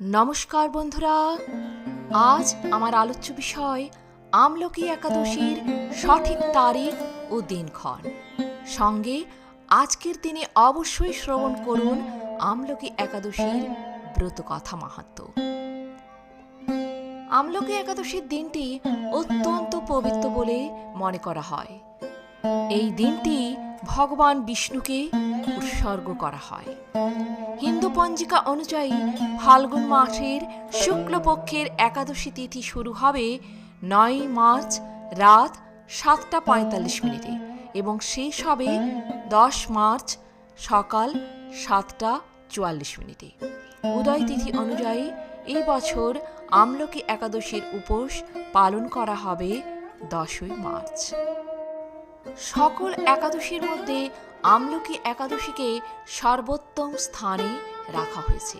নমস্কার বন্ধুরা। আজ আমার আলোচ্য বিষয় আমলকি একাদশীর সঠিক তারিখ ও দিনক্ষণ। সঙ্গে আজকের দিনে অবশ্যই শ্রবণ করুন আমলকি একাদশীর ব্রতকথা মাহাত্ম্য আমলকি একাদশীর দিনটি অত্যন্ত পবিত্র বলে মনে করা হয়। এই দিনটি ভগবান বিষ্ণুকে উৎসর্গ করা হয়। হিন্দু পঞ্জিকা অনুযায়ী ফাল্গুন মাসের শুক্লপক্ষের একাদশী তিথি শুরু হবে নয় মার্চ রাত সাতটা পঁয়তাল্লিশ মিনিটে এবং শেষ হবে দশ মার্চ সকাল সাতটা চুয়াল্লিশ মিনিটে। উদয় তিথি অনুযায়ী এই বছর আমলকি একাদশীর উপোস পালন করা হবে দশই মার্চ। সকল একাদশীর মধ্যে আমলকি একাদশীকে সর্বোত্তম স্থানে রাখা হয়েছে।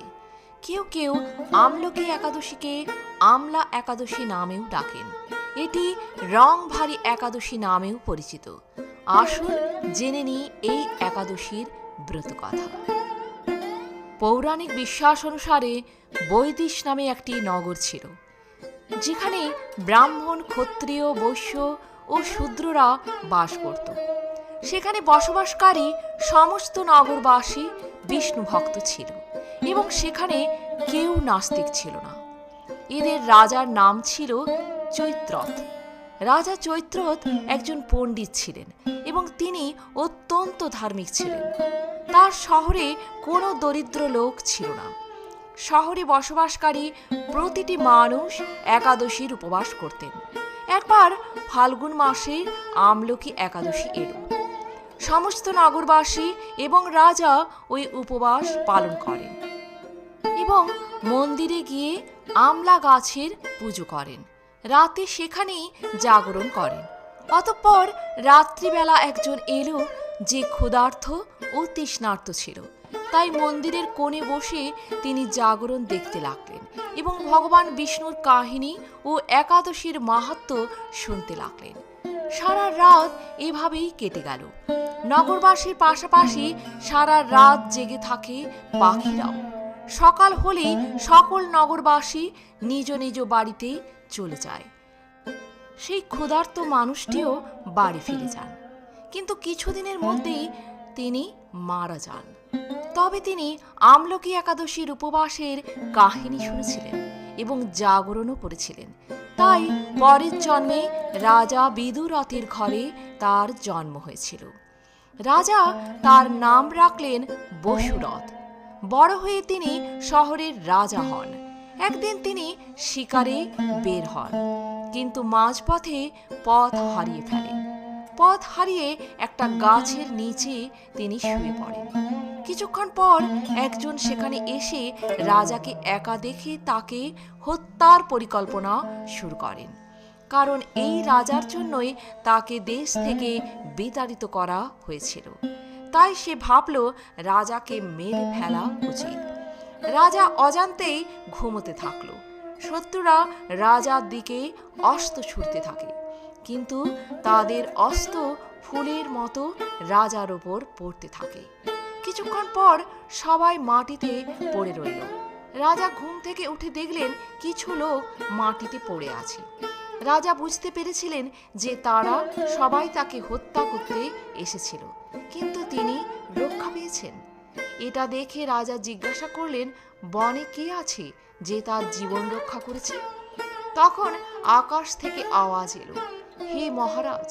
কেউ কেউ আমলকি একাদশীকে আমলা একাদশী নামেও ডাকেন। এটি রং ভারী একাদশী নামেও পরিচিত। আসুন জেনে নিই এই একাদশীর ব্রতকথা পৌরাণিক বিশ্বাস অনুসারে বৈদিশ নামে একটি নগর ছিল, যেখানে ব্রাহ্মণ, ক্ষত্রিয়, বৈশ্য ও শূদ্ররা বাস করত। সেখানে বসবাসকারী সমস্ত নগরবাসী বিষ্ণু ভক্ত ছিল এবং সেখানে কেউ নাস্তিক ছিল না। এদের রাজার নাম ছিল চৈত্রথ। রাজা চৈত্রথ একজন পণ্ডিত ছিলেন এবং তিনি অত্যন্ত ধার্মিক ছিলেন। তার শহরে কোনো দরিদ্র লোক ছিল না। শহরে বসবাসকারী প্রতিটি মানুষ একাদশীর উপবাস করতেন। একবার ফাল্গুন মাসে আমলকি একাদশী এলো। সমস্ত নগরবাসী এবং রাজা ওই উপবাস পালন করেন এবং মন্দিরে গিয়ে আমলা গাছের পুজো করেন। রাতে সেখানেই জাগরণ করেন। অতঃপর রাত্রিবেলা একজন এলো যে ক্ষুধার্থ ও তৃষ্ণার্ত ছিল। তাই মন্দিরের কোণে বসে তিনি জাগরণ দেখতে লাগলেন এবং ভগবান বিষ্ণুর কাহিনী ও একাদশীর মাহাত্ম শুনতে লাগলেন। সারা রাত এভাবেই কেটে গেল। নগরবাসীর পাশাপাশি সারা রাত জেগে থাকে পাখিরাও। সকাল হলেই সকল নগরবাসী নিজ নিজ বাড়িতে চলে যায়। সেই ক্ষুধার্ত মানুষটিও বাড়ি ফিরে যান। কিন্তু কিছুদিনের মধ্যেই তিনি মারা যান। তবে তিনি আমলকি একাদশীর উপবাসের কাহিনী শুনেছিলেন এবং জাগরণও করেছিলেন। তাই পরের জন্মে রাজা বিদুরথের ঘরে তার জন্ম হয়েছিল। রাজা তার নাম রাখলেন বসুরথ। বড় হয়ে তিনি শহরের রাজা হন। একদিন তিনি শিকারে বের হন, কিন্তু মাঝপথে পথ হারিয়ে ফেলেন। পথ হারিয়ে একটা গাছের নিচে তিনি শুয়ে পড়েন। কিছুক্ষণ পর একজন সেখানে এসে রাজাকে একা দেখে তাকে হত্যার পরিকল্পনা শুরু করেন। কারণ এই রাজার জন্যই তাকে দেশ থেকে বিতাড়িত করা হয়েছিল। তাই সে ভাবল, রাজাকে মেরে ফেলা উচিত। রাজা অজান্তেই ঘুমোতে থাকল। শত্রুরা রাজার দিকে অস্ত ছুটতে থাকে। কিন্তু তাদের অস্ত ফুলের মতো রাজার ওপর পড়তে থাকে। কিছুক্ষণ পর সবাই মাটিতে পড়ে রইল। রাজা ঘুম থেকে উঠে দেখলেন কিছু লোক মাটিতে পড়ে আছে। রাজা বুঝতে পেরেছিলেন যে তারা সবাই তাকে হত্যা করতে এসেছিল, কিন্তু তিনি রক্ষা পেয়েছেন। এটা দেখে রাজা জিজ্ঞাসা করলেন, বনে কে আছে যে তার জীবন রক্ষা করেছে? তখন আকাশ থেকে আওয়াজ এলো, হে মহারাজ,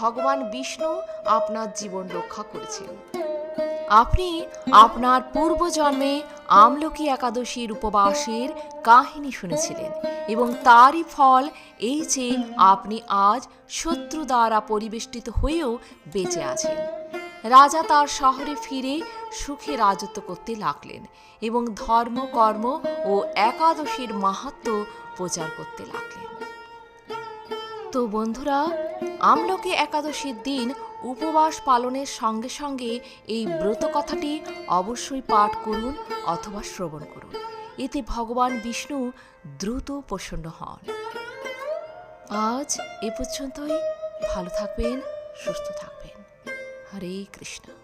ভগবান বিষ্ণু আপনার জীবন রক্ষা করেছেন। আপনি আপনার পূর্বজন্মে আমলকি একাদশীর উপবাসের কাহিনী শুনেছিলেন এবং তারই ফল এই যে আপনি আজ শত্রু দ্বারা পরিবেষ্টিত হয়েও বেঁচে আছেন। রাজা তার শহরে ফিরে সুখে রাজত্ব করতে লাগলেন এবং ধর্ম, কর্ম ও একাদশীর মাহাত্ম প্রচার করতে লাগলেন। তো বন্ধুরা, আমলকি একাদশীর দিন উপবাস পালনের সঙ্গে সঙ্গে এই ব্রত কথাটি অবশ্যই পাঠ করুন অথবা শ্রবণ করুন। এতে ভগবান বিষ্ণু দ্রুত প্রসন্ন হন। আজ এ পর্যন্তই। ভালো থাকবেন, সুস্থ থাকবেন। হরে কৃষ্ণ।